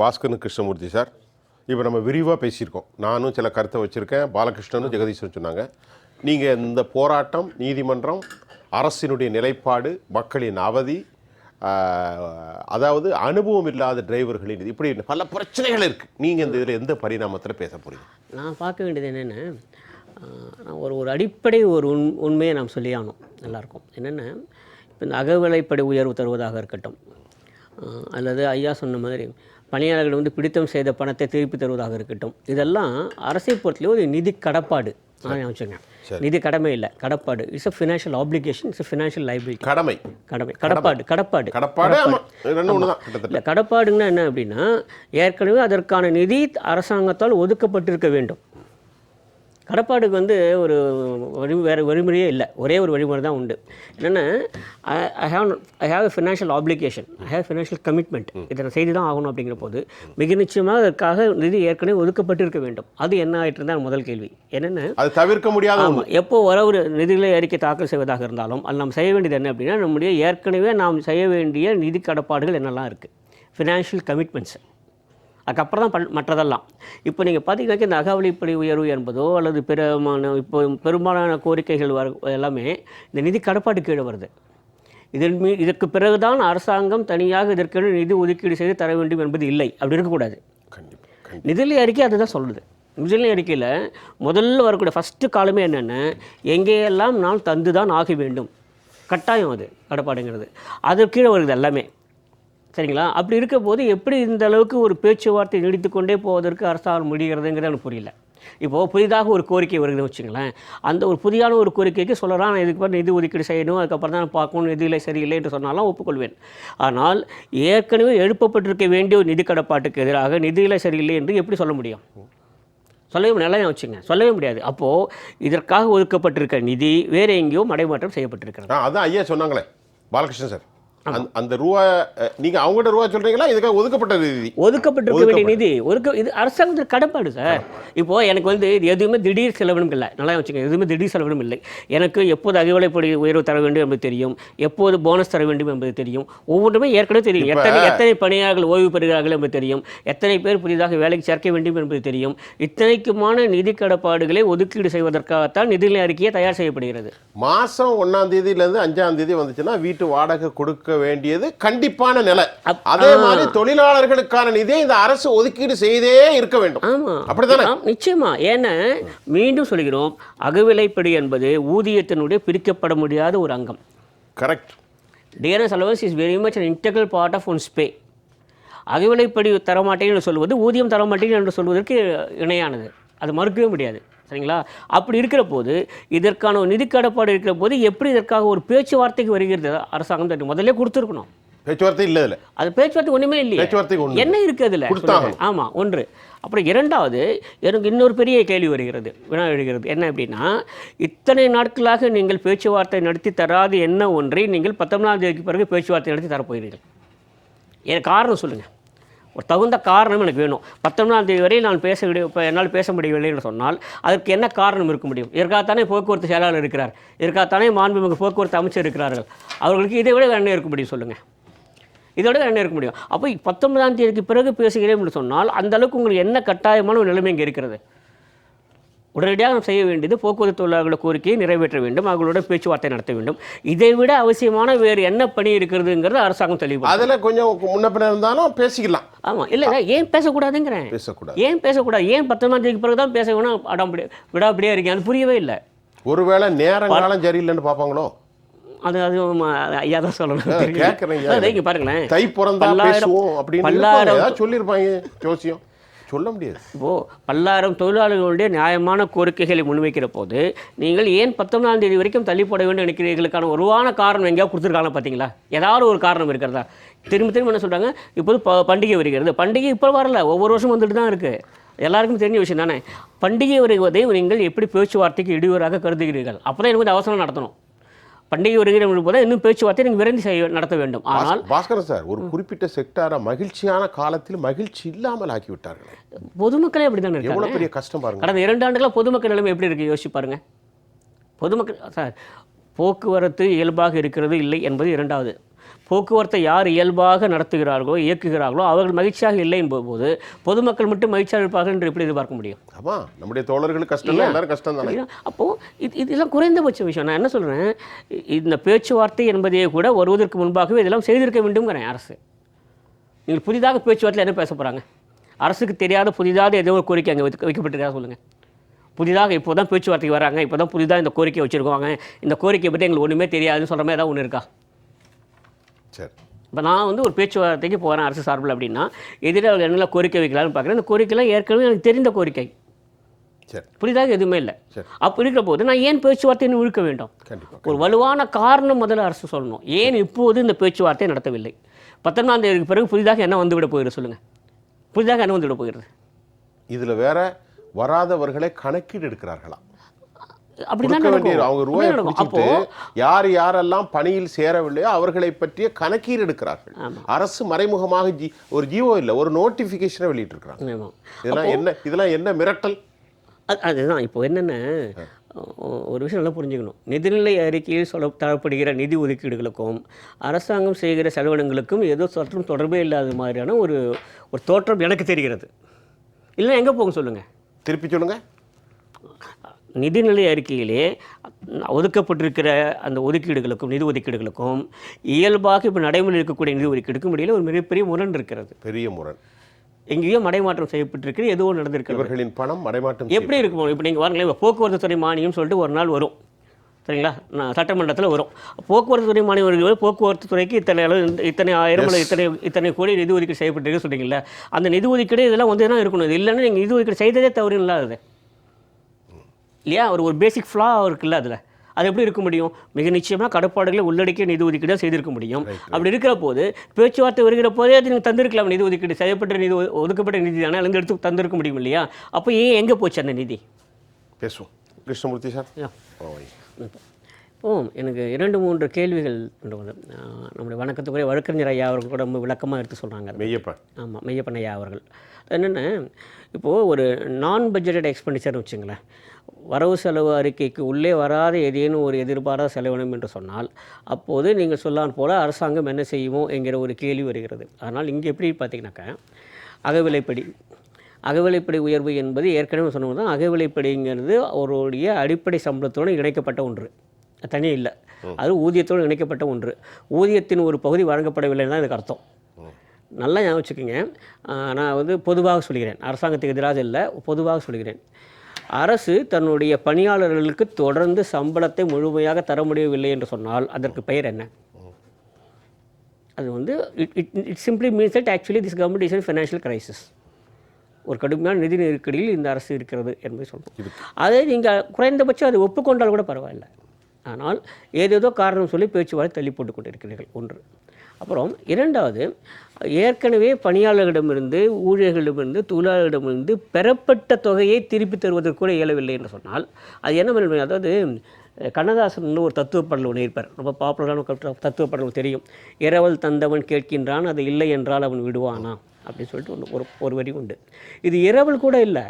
Bhaskaran Krishnamurthy sir. இப்போ நம்ம விரிவாக பேசியிருக்கோம். நானும் சில கருத்தை வச்சுருக்கேன். பாலகிருஷ்ணனும் ஜெகதீஷனும் சொன்னாங்க. நீங்கள் இந்த போராட்டம் நீதிமன்றம் அரசினுடைய நிலைப்பாடு மக்களின் அவதி அதாவது அனுபவம் இல்லாத டிரைவர்களின் இது இப்படி பல பிரச்சனைகள் இருக்குது நீங்கள் இந்த இதில் எந்த பரிணாமத்தில் பேச போகிறீங்க நான் பார்க்க வேண்டியது என்னென்ன? ஒரு ஒரு அடிப்படை ஒரு உண் உண்மையை நாம் சொல்லியானோம் நல்லாயிருக்கும் என்னென்னா? இப்போ இந்த அகவிலைப்படி உயர்வு தருவதாக இருக்கட்டும். அல்லது ஐயா சொன்ன மாதிரி பணியாளர்கள் வந்து பிடித்தம் செய்த பணத்தை திருப்பி தருவதாக இருக்கட்டும். இதெல்லாம் அரசை பொறுத்தவரை ஒரு நிதி கடப்பாடு. வச்சுங்க நிதி கடமை இல்லை கடப்பாடு. It's a financial application it's financial liability கடமை. கடமை. கடப்பாடு கடப்பாடு. கடப்பாடு இல்லை கடப்பாடுங்கன்னா என்ன அப்படின்னா ஏற்கனவே அதற்கான நிதி அரசாங்கத்தால் ஒதுக்கப்பட்டிருக்க வேண்டும். கடப்பாடுக்கு வந்து ஒரு வழி வேறு வழிமுறையே இல்லை. ஒரே ஒரு வழிமுறை தான் உண்டு. என்னென்னா I have I have a financial application I have financial commitment இதை நான் செய்து தான் ஆகணும் அப்படிங்கிற போது மிக நிச்சயமாக அதற்காக நிதி ஏற்கனவே ஒதுக்கப்பட்டிருக்க வேண்டும். அது என்ன ஆயிட்டு இருந்தால் முதல் கேள்வி. என்னென்ன அது தவிர்க்க முடியாத ஆமாம் எப்போ வர ஒரு நிதிகளை அறிக்கை தாக்கல் செய்வதாக இருந்தாலும் அது நாம் செய்ய வேண்டியது என்ன அப்படின்னா நம்முடைய ஏற்கனவே நாம் செய்ய வேண்டிய நிதி கடப்பாடுகள் என்னெல்லாம் இருக்குது ஃபினான்ஷியல் கமிட்மெண்ட்ஸ் அதுக்கப்புறம் தான் பண் மற்றதெல்லாம். இப்போ நீங்கள் பார்த்தீங்கன்னாக்கா இந்த அகவலிப்படி உயர்வு என்பதோ அல்லது பெருமான இப்போ பெரும்பாலான கோரிக்கைகள் வர எல்லாமே இந்த நிதி கடப்பாடு கீழே வருது. இதன் மீ இதற்கு பிறகுதான் அரசாங்கம் தனியாக இதற்கென நிதி ஒதுக்கீடு செய்து தர வேண்டும் என்பது இல்லை. அப்படி இருக்கக்கூடாது. நிதிநிலை அறிக்கை அதுதான் சொல்லுது. நிதிநிலை அறிக்கையில் முதல்ல வரக்கூடிய ஃபஸ்ட்டு காலமே என்னென்ன எங்கேயெல்லாம் நாம் தந்து தான் ஆக வேண்டும். கட்டாயம் அது கடப்பாடுங்கிறது. அது கீழே வருது எல்லாமே. சரிங்களா? அப்படி இருக்க போது எப்படி இந்த அளவுக்கு ஒரு பேச்சுவார்த்தை நீடித்துக்கொண்டே போவதற்கு அரசாங்கம் முடிகிறதுங்கிறது எனக்கு புரியல. இப்போது புதிதாக ஒரு கோரிக்கை வருதுன்னு வச்சுங்களேன். அந்த ஒரு புதியான ஒரு கோரிக்கைக்கு சொல்லலாம் நான் இதுக்கு நிதி ஒதுக்கீடு செய்யணும் அதுக்கப்புறம் தான் நான் பார்க்கணும் நிதியில சரியில்லை என்று சொன்னாலும் ஒப்புக்கொள்வேன். ஆனால் ஏற்கனவே எழுப்பப்பட்டிருக்க வேண்டிய ஒரு நிதி கடப்பாட்டுக்கு எதிராக நிதியில சரியில்லை என்று எப்படி சொல்ல முடியும்? சொல்லவே முடியாது நல்லா வச்சுங்க சொல்லவே முடியாது. அப்போது இதற்காக ஒதுக்கப்பட்டிருக்க நிதி வேறு எங்கேயோ மடைமாற்றம் செய்யப்பட்டிருக்கிறது. அதான் ஐயா சொன்னாங்களே. பாலகிருஷ்ணன் சார். அந்த ரூபா நீங்க அவங்ககிட்ட ரூபா சொல்றீங்களா? இதுக்காக ஒதுக்கப்பட்ட நிதி. ஒதுக்கப்பட்டிருக்க வேண்டிய நிதி. ஒதுக்க இது அரசாங்கத்தில் கடப்பாடு சார். இப்போ எனக்கு வந்து இது எதுவுமே திடீர் செலவினம் இல்லை. நல்லா வச்சுங்க எதுவுமே திடீர் செலவினம் இல்லை. எனக்கு எப்போது அகவிலைப்படி உயர்வு தர வேண்டும் என்பது தெரியும். எப்போது போனஸ் தர வேண்டும் என்பது தெரியும். ஒவ்வொன்றுமே ஏற்கனவே தெரியும். எத்தனை எத்தனை பணியாளர்கள் ஓய்வு பெறுகிறார்கள் என்பது தெரியும். எத்தனை பேர் புதிதாக வேலைக்கு சேர்க்க வேண்டும் என்பது தெரியும். இத்தனைக்குமான நிதி கடப்பாடுகளை ஒதுக்கீடு செய்வதற்காகத்தான் நிதிநிலை அறிக்கையை தயார் செய்யப்படுகிறது. மாசம் ஒன்னாம் தேதியில இருந்து அஞ்சாம் தேதி வந்துச்சுன்னா வீட்டு வாடகை கொடுக்க வேண்டியது கண்டிப்பான நிலை. அதே மாதிரி தொழிலாளர்களுக்கான நிதியை இந்த அரசு ஒதுக்கீடு செய்தே இருக்க வேண்டும். ஆம், நிச்சயமா. ஏன்னா மீண்டும் சொல்கிறோம் அகவிலைப்படி என்பது ஊதியத்தினுடைய பிரிக்கப்பட முடியாத ஒரு அங்கம். Correct TNS allowance is very much integral part of one's pay அகவிலைப்படி தரமாட்டேன் என்று சொல்வது ஊதியம் தரமாட்டேன் என்று சொல்வதற்கு இணையானது. அது மறுக்கவே முடியாது. சரிங்களா? அப்படி இருக்கிற போது இதற்கான ஒரு நிதி கடப்பாடு இருக்கிற போது எப்படி இதற்காக ஒரு பேச்சுவார்த்தைக்கு வருகிறது? அரசாங்கம் தட்டு முதல்ல கொடுத்துருக்கணும். பேச்சுவார்த்தை இல்ல அது பேச்சுவார்த்தை ஒன்றுமே இல்லையே. பேச்சுவார்த்தைக்கு ஒண்ணு என்ன இருக்குது அதில். ஆமாம் ஒன்று. அப்புறம் இரண்டாவது எனக்கு இன்னொரு பெரிய கேள்வி வருகிறது. வினா எழுகிறது. என்ன அப்படின்னா இத்தனை நாட்களாக நீங்கள் பேச்சுவார்த்தை நடத்தி தராது என்ன ஒன்றை நீங்கள் பத்தொன்பதாம் தேதிக்கு பிறகு பேச்சுவார்த்தை நடத்தி தரப்போகிறீர்கள். எனக்கு காரணம் சொல்லுங்கள் ஒரு தகுந்த காரணம் எனக்கு வேணும். பத்தொன்பதாம் தேதி வரை நான் பேச இப்போ என்னால் பேச முடியவில்லை என்று சொன்னால் அதற்கு என்ன காரணம் இருக்க முடியும்? இதற்காகத்தானே போக்குவரத்து செயலாளர் இருக்கிறார். இதற்காகத்தானே மாண்புமிகு போக்குவரத்து அமைச்சர் இருக்கிறார்கள். அவர்களுக்கு இதை விட என்ன இருக்க முடியும் சொல்லுங்கள் இதோட என்ன இருக்க முடியும்? அப்போ பத்தொன்பதாம் தேதிக்கு பிறகு பேசுகிறேன் என்று சொன்னால் அந்தளவுக்கு உங்களுக்கு என்ன கட்டாயமான ஒரு நிலைமை இங்கே இருக்கிறது? உடனடியாக நாம் செய்ய வேண்டியது போக்குவரத்து தொழிலாளர்களோட கோரிக்கையை நிறைவேற்ற வேண்டும் அவர்களோட பேச்சுவார்த்தை நடத்த வேண்டும். இதை விட அவசியமான வேறு என்ன பணி இருக்கிறதுங்கிறது அரசாங்கம் தெளிவு அதுல கொஞ்சம் முன்ன பின்ன இருந்தாலும் பேசிக்கலாம். ஆமாம் இல்லைங்க ஏன் பேசக்கூடாதுங்கிறேன். பேசக்கூடாது. ஏன் பேசக்கூடாது? ஏன் பத்தொன்பதாம் தேதிக்கு பிறகு தான் பேச வேணும்? அடாம்படி விடாப்படியாக இருக்கேன் அது புரியவே இல்லை. ஒருவேளை நேரம் காலம் சரியில்லைன்னு பார்ப்பாங்களோ? அது அது ஐயா தான் சொல்லணும். கேட்குறேன் பாருங்களேன். தை பிறந்தா பல்லாயிரம் பேசுவோம் அப்படின்னு பல்லாயிரம் சொல்லியிருப்பாங்க ஜோசியம். சொல்ல முடியாது. ஓ பல்லாயிரம் தொழிலாளர்களுடைய நியாயமான கோரிக்கைகளை முன்வைக்கிற போது நீங்கள் ஏன் பத்தொன்பதாம் தேதி வரைக்கும் தள்ளி போட வேண்டும் நினைக்கிறீர்களுக்கான உருவான காரணம் எங்கேயாவது கொடுத்துருக்காங்க பார்த்தீங்களா? ஏதாவது ஒரு காரணம் இருக்கிறதா? திரும்ப திரும்ப என்ன சொல்கிறாங்க இப்போது ப பண்டிகை வருகிறது. பண்டிகை இப்போ வரல. ஒவ்வொரு வருஷம் வந்துட்டு தான் இருக்குது எல்லாருக்கும் தெரிஞ்ச விஷயம் தானே. பண்டிகை வருவதை நீங்கள் எப்படி பேச்சுவார்த்தைக்கு இடையூறாக கருதுகிறீர்கள்? அப்போ தான் எனக்கு வந்து அவசரம் நடத்தணும். பண்டிகை வருகிற போது இன்னும் பேச்சுவார்த்தை நீங்கள் விரைந்து செய்ய நடத்த வேண்டும். ஆனால் பாஸ்கரன் சார் ஒரு குறிப்பிட்ட செக்டாரை மகிழ்ச்சியான காலத்தில் மகிழ்ச்சி இல்லாமல் ஆக்கி விட்டார்கள் பொதுமக்களே அப்படி தானே எவ்வளவு பெரிய கஷ்டம் பாருங்க. கடந்த இரண்டு ஆண்டுகளாக பொதுமக்கள் நிலைமை எப்படி இருக்குது யோசிச்சு பாருங்க. பொதுமக்கள் சார் போக்குவரத்து இயல்பாக இருக்கிறது இல்லை என்பது இரண்டாவது. போக்குவரத்தை யார் இயல்பாக நடத்துகிறார்களோ இயக்குகிறார்களோ அவர்கள் மகிழ்ச்சியாக இல்லை என்பது பொதுமக்கள் மட்டும் மகிழ்ச்சியாக இருப்பார்கள் என்று எப்படி எதிர்பார்க்க முடியும்? ஆமா நம்முடைய தோழர்களுக்கு கஷ்டம் எல்லாரும் கஷ்டம் தானே? இல்லையா? அப்போ இது இதெல்லாம் குறைந்தபட்ச விஷயம். நான் என்ன சொல்றேன்? இ- இந்த பேச்சுவார்த்தை என்பதையே கூட வருவதற்கு முன்பாகவே இதெல்லாம் செய்திருக்க வேண்டும்ங்கிறேன் அரசு. நீங்கள் புதிதாக பேச்சுவார்த்தையில் என்ன பேச போறாங்க? அரசுக்கு தெரியாத புதிதாக ஏதோ ஒரு கோரிக்கை அங்கே வைக்க வைக்கப்பட்டிருக்கா சொல்லுங்க. புதிதாக இப்போ தான் பேச்சுவார்த்தைக்கு வராங்க இப்போ தான் புதிதாக இந்த கோரிக்கை வச்சுருக்காங்க இந்த கோரிக்கையை பற்றி எங்களுக்கு ஒன்றுமே தெரியாதுன்னு சொல்கிற மாதிரி ஏதாவது ஒன்று இருக்கா? சரி. இப்போ நான் வந்து ஒரு பேச்சுவார்த்தைக்கு போகிறேன் அரசு சார்பில் அப்படின்னா எதிராக என்னெல்லாம் கோரிக்கை வைக்கலாம்னு பார்க்குறேன். இந்த கோரிக்கைலாம் ஏற்கனவே எனக்கு தெரிந்த கோரிக்கை. சரி. புதிதாக எதுவுமே இல்லை. சரி. அப்போ இருக்கிற போது நான் ஏன் பேச்சுவார்த்தையை இழுக்க வேண்டும்? ஒரு வலுவான காரணம் முதல்ல அரசு சொல்லணும். ஏன் இப்போது இந்த பேச்சுவார்த்தை நடத்தவில்லை? பத்தொன்பதாம் தேதிக்கு பிறகு புதிதாக என்ன வந்துவிட போகிறது சொல்லுங்கள் புதிதாக என்ன வந்துவிட போகிறது? இதுல வேற வராதவர்களை கணக்கீடு எடுக்கிறார்களா அப்படிதான் நடக்கும். அவங்க ரூபாயை. அப்போ யார் யாரெல்லாம் பணியில் சேரவில்லையோ அவர்களை பற்றிய கணக்கீடு எடுக்கிறார்கள். அரசு மறைமுகமாக ஜி ஒரு ஜியோ இல்லை ஒரு நோட்டிஃபிகேஷனை வெளியிட்டிருக்கிறாங்க. இதெல்லாம் என்ன இதெல்லாம் என்ன மிரட்டல்? அது அதுதான். இப்போ என்னென்ன ஒரு விஷயம் நல்லா புரிஞ்சுக்கணும். நிதிநிலை அறிக்கையில் சொல்ல தரப்படுகிற நிதி ஒதுக்கீடுகளுக்கும் அரசாங்கம் செய்கிற செலவினங்களுக்கும் ஏதோ சற்றும் தொடர்பே இல்லாத மாதிரியான ஒரு ஒரு தோற்றம் எனக்கு தெரிகிறது. இல்லை எங்கே போகும் சொல்லுங்கள் திருப்பி சொல்லுங்க. நிதிநிலை அறிக்கையிலே ஒதுக்கப்பட்டிருக்கிற அந்த ஒதுக்கீடுகளுக்கும் நிதி ஒதுக்கீடுகளுக்கும் இயல்பாக இப்போ நடைமுறையில் இருக்கக்கூடிய நிதி ஒதுக்கீடுக்கும் இடையில ஒரு மிகப்பெரிய முரண் இருக்கிறது. பெரிய முரண். எங்கேயோ மடைமாற்றம் செய்யப்பட்டிருக்கிறது ஏதோ ஒன்று நடந்திருக்கிறது. இவர்களின் பணம் மடைமாட்டம் எப்படி இருக்கும்? இப்போ நீங்கள் வாருங்களேன் இப்போ போக்குவரத்து துறை மானியம் சொல்லிட்டு ஒரு நாள் வரும். சரிங்களா? நான் சட்டமன்றத்தில் வரும். போக்குவரத்து துறை வருகிறது போக்குவரத்து துறைக்கு இத்தனை அளவு இத்தனை ஆயிரம் இத்தனை இத்தனை கோடி நிதி ஒதுக்கீடு செய்யப்பட்டிருக்கு சொன்னீங்கல்ல அந்த நிதி ஒதுக்கீடு இதெல்லாம் வந்து தான் இருக்கணும். இது இல்லைன்னா நீங்கள் நிதி ஒதுக்கீடு செய்ததே தவறு இல்லாதது. இல்லையா? ஒரு ஒரு பேசிக் ஃப்ளா இருக்குல்ல அதில். அது எப்படி இருக்க முடியும்? மிக நிச்சயமாக கடப்பாடுகளை உள்ளடக்கிய நிதி ஒதுக்கீடு செய்திருக்க முடியும். அப்படி இருக்கிற போது பேச்சுவார்த்தை வருகிற போதே அது நீங்கள் தந்திருக்கலாம். நிதி ஒதுக்கீடு செய்யப்பட்ட நிதி ஒதுக்கப்பட்ட நிதி தானே? அங்கே எடுத்து தந்திருக்க முடியும் இல்லையா? அப்போ ஏன் எங்கே போச்சு அந்த நிதி? பேசுவோம். கிருஷ்ணமூர்த்தி சார்? ஓ எனக்கு இரண்டு மூன்று கேள்விகள் கொண்டு நம்முடைய வணக்கத்துக்குரிய வழக்கறிஞர் ஐயா அவர்கள் கூட ரொம்ப விளக்கமாக எடுத்து சொல்கிறாங்க மெய்யப்பன். ஆமாம் மெய்யப்பன் ஐயா அவர்கள். என்னென்ன இப்போது ஒரு நான் பட்ஜெட்டட் எக்ஸ்பெண்டிச்சர்னு வச்சுங்களேன். வரவு செலவு அறிக்கைக்கு உள்ளே வராத ஏதேனும் ஒரு எதிர்பாராத செலவினம் என்று சொன்னால் அப்போது நீங்கள் சொல்லான் போல அரசாங்கம் என்ன செய்யுமோ என்கிற ஒரு கேள்வி வருகிறது. ஆனால் இங்கே எப்படி பார்த்தீங்கன்னாக்கா அகவிலைப்படி அகவிலைப்படி உயர்வு என்பது ஏற்கனவே சொன்னது தான் அகவிலைப்படிங்கிறது அவருடைய அடிப்படை சம்பளத்தோடு இணைக்கப்பட்ட ஒன்று. அது தனியாக இல்லை. அது ஊதியத்தோடு இணைக்கப்பட்ட ஒன்று. ஊதியத்தின் ஒரு பகுதி வழங்கப்படவில்லைன்னு தான் இதுக்கு அர்த்தம். நல்லா ஞாபகம் வச்சுக்கோங்க. நான் வந்து பொதுவாக சொல்கிறேன். அரசாங்கத்துக்கு எதிராக இல்லை பொதுவாக சொல்கிறேன். அரசு தன்னுடைய பணியாளர்களுக்கு தொடர்ந்து சம்பளத்தை முழுமையாக தர முடியவில்லை என்று சொன்னால் அதற்கு பெயர் என்ன? அது வந்து it it it simply means that actually this government is financial crisis ஒரு கடுமையான நிதி நெருக்கடியில் இந்த அரசு இருக்கிறது என்பதை சொல்றோம். அதை நீங்கள் குறைந்தபட்சம் அதை ஒப்புக்கொண்டால் கூட பரவாயில்லை. ஆனால் ஏதேதோ காரணம் சொல்லி பேச்சுவார்த்தை தள்ளி போட்டு கொண்டிருக்கிறீர்கள். ஒன்று. அப்புறம் இரண்டாவது ஏற்கனவே பணியாளர்களிடமிருந்து ஊழியர்களிடமிருந்து தொழிலாளர்களிடமிருந்து பெறப்பட்ட தொகையை திருப்பி தருவதற்கு கூட இயலவில்லை என்று சொன்னால் அது என்ன பண்ண அதாவது கண்ணதாசன் ஒரு தத்துவ பாடல் ஒன்று இருப்பார். ரொம்ப பாப்புலரான ஒரு தத்துவ பாடல் தெரியும். இரவல் தந்தவன் கேட்கின்றான் அது இல்லை என்றால் அவன் விடுவானா? அப்படின்னு சொல்லிட்டு ஒன்று ஒரு ஒரு வரி உண்டு. இது இரவல் கூட இல்லை.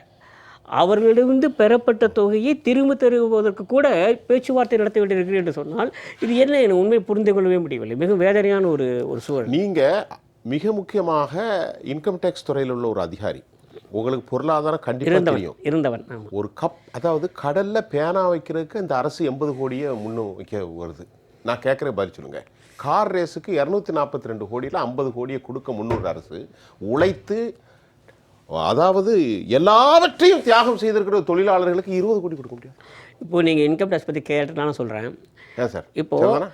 அவர்களிடமிருந்து பெறப்பட்ட தொகையை திரும்ப தருவதற்கு கூட பேச்சுவார்த்தை நடத்த வேண்டியிருக்கிறது என்று சொன்னால் இது என்ன எனக்கு உண்மை புரிந்து கொள்ளவே முடியவில்லை. மிக வேதனையான ஒரு ஒரு சூழல். நீங்க மிக முக்கியமாக இன்கம் டேக்ஸ் துறையில் உள்ள ஒரு அதிகாரி. உங்களுக்கு பொருளாதாரம் கண்டிப்பா இருந்தவன் தெரியும். இருந்தவன் ஒரு கப் அதாவது கடல்ல பேனா வைக்கிறதுக்கு இந்த அரசு எண்பது கோடியை முன்னும் வைக்க வருது. நான் கேட்குற பதில் சொல்லுங்க. கார் ரேஸுக்கு இரநூத்தி நாற்பத்தி ரெண்டு கோடியில் ஐம்பது கோடியை கொடுக்க முன்னூறு அரசு. உழைத்து அதாவது எல்லாவற்றையும் தியாகம் செய்திருக்கிற தொழிலாளர்களுக்கு இருபது கோடி கொடுக்க முடியும் இப்போ நீங்கள் இன்கம் டேக்ஸ் பற்றி கேட்டு நான் சொல்கிறேன் சார்? இப்போ சரிதானா?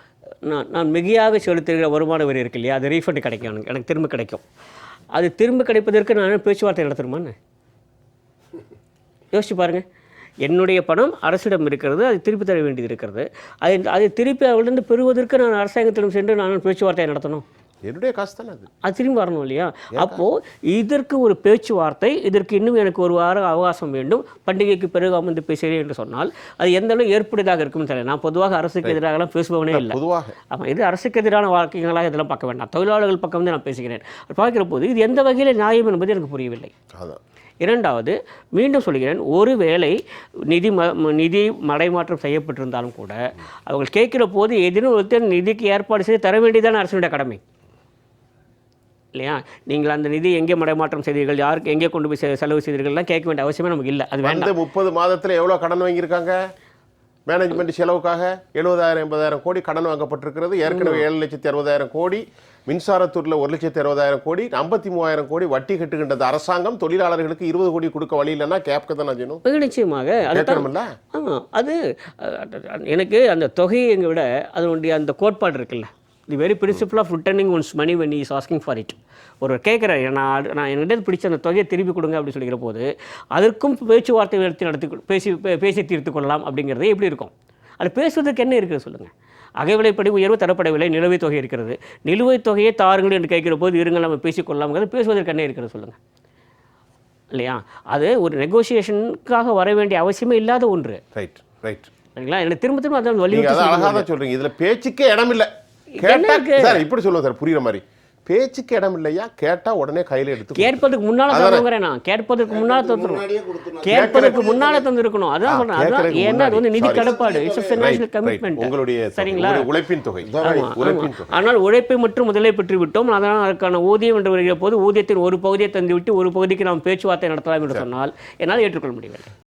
நான் நான் மிகையாக செலுத்துகிற வருமான வரி இருக்கு இல்லையா? அது ரீஃபண்ட் கிடைக்கும் எனக்கு. எனக்கு திரும்ப கிடைக்கும். அது திரும்ப கிடைப்பதற்கு நான் பேச்சுவார்த்தை நடத்தணுமான்னு யோசிச்சு பாருங்க. என்னுடைய பணம் அரசிடம் இருக்கிறது அது திருப்பி தர வேண்டியது இருக்கிறது. அதை அதை திருப்பி அவளிருந்து பெறுவதற்கு நான் அரசாங்கத்திடம் சென்று நான் பேச்சுவார்த்தை நடத்தணும். என்னுடைய காசு தானே அது. அது திரும்பி வரணும் இல்லையா? அப்போது இதற்கு ஒரு பேச்சுவார்த்தை இதற்கு இன்னும் எனக்கு ஒரு வாரம் அவகாசம் வேண்டும். பண்டிகைக்கு பிறகு அமர்ந்து பேசுகிறேன் என்று சொன்னால் அது எந்த அளவு ஏற்புடையதாக இருக்கும்னு தெரியல. நான் பொதுவாக அரசுக்கு எதிராகலாம் பேசுபவனே இல்லை. பொதுவாக. ஆமாம் இது அரசுக்கு எதிரான வாழ்க்கைகளாக இதெல்லாம் பார்க்க வேண்டாம். தொழிலாளர்கள் பக்கம் வந்து நான் பேசுகிறேன். பார்க்கிற போது இது எந்த வகையில் நியாயம் என்பது எனக்கு புரியவில்லை. அதான். இரண்டாவது மீண்டும் சொல்கிறேன் ஒருவேளை நிதி ம நிதி மடைமாற்றம் செய்யப்பட்டிருந்தாலும் கூட அவங்க கேட்குற போது ஏதேனும் ஒருத்தர் நிதிக்கு ஏற்பாடு செய்து தர வேண்டியதான அரசுடைய கடமை. இல்லையா? நீங்கள் அந்த நிதி எங்கே மடைமாற்றம் செய்தீர்கள்? யாருக்கு எங்கே கொண்டு போய் செலவு செய்தீர்கள்லாம் கேட்க வேண்டிய அவசியமே நமக்கு இல்லை. அது வேண்டாம். முப்பது மாதத்துல எவ்வளவு கடன் வாங்கியிருக்காங்க? மேனேஜ்மெண்ட் செலவுக்காக எழுபதாயிரம் எண்பதாயிரம் கோடி கடன் வாங்கப்பட்டிருக்கிறது. ஏற்கனவே ஏழு லட்சத்தி அறுபதாயிரம் கோடி மின்சாரத்துறையில் ஒரு லட்சத்தி அறுபதாயிரம் கோடி ஐம்பத்தி மூவாயிரம் கோடி வட்டி கட்டுகின்றது. அரசாங்கம் தொழிலாளர்களுக்கு இருபது கோடி கொடுக்க வழி இல்லைன்னா கேட்க தான் செய்யணும்? மிக நிச்சயமாக. கேட்கணும்ல? ஆ அது எனக்கு அந்த தொகையை விட அதனுடைய அந்த கோட்பாடு இருக்குல்ல. The very principle of returning one's money he is asking for it ஒரு கேட்குறேன் நான் நான் என்கிட்ட பிடிச்ச அந்த தொகையை திருப்பி கொடுங்க அப்படின்னு சொல்லிக்கிற போது அதற்கும் பேச்சுவார்த்தை நடத்தி நடத்தி பேசி பேசி தீர்த்து கொள்ளலாம் அப்படிங்கிறது எப்படி இருக்கும்? அது பேசுவதற்கு என்ன இருக்குது சொல்லுங்கள் அகவிலைப்படி உயர்வு தரப்படவில்லை நிலுவைத் தொகை இருக்கிறது. நிலுவைத் தொகையை தாருங்கள் என்று கேட்கிற போது இருங்கள் நம்ம பேசிக்கொள்ளலாம்ங்கிறது பேசுவதற்கு என்ன இருக்கிறது சொல்லுங்கள் இல்லையா? அது ஒரு நெகோசியேஷனுக்காக வர வேண்டிய அவசியமே இல்லாத ஒன்று. ரைட் ரைட் சரிங்களா? எனக்கு திரும்ப திரும்ப அதான் வலியுறுத்தி அதான் அழகா சொல்லுங்க. தான் சொல்றீங்க. இதுல பேச்சுக்கே இடம் இல்ல என்ன கேட்டா? சார் இப்படி சொல்லுங்க சார் புரியுற மாதிரி. பேச்சுக்கு இடம் இல்லையா கேட்டா உடனே கையில எடுத்து கேட்பதற்கு முன்னால தந்துங்கிறேன் நான் கேட்பதற்கு முன்னால தந்துருக்கணும் கேட்பதற்கு முன்னால தந்திருக்கணும். அதான் சொல்றேன். அதான் ஏன்னா அது வந்து நிதி. கடப்பாடு? It's financial. கமிட்மெண்ட் உங்களுடைய சரிங்களா? உழைப்பின் தொகை. உழைப்பின். தொகை. ஆனால் உழைப்பை மற்றும் முதலை பெற்று விட்டோம் அதனால் அதற்கான ஊதியம் என்று வருகிற போது ஊதியத்தின் ஒரு பகுதியை தந்துவிட்டு ஒரு பகுதிக்கு நாம் பேச்சுவார்த்தை நடத்தலாம் என்று சொன்னால் என்னால் ஏற்றுக்கொள்ள முடியவில்லை.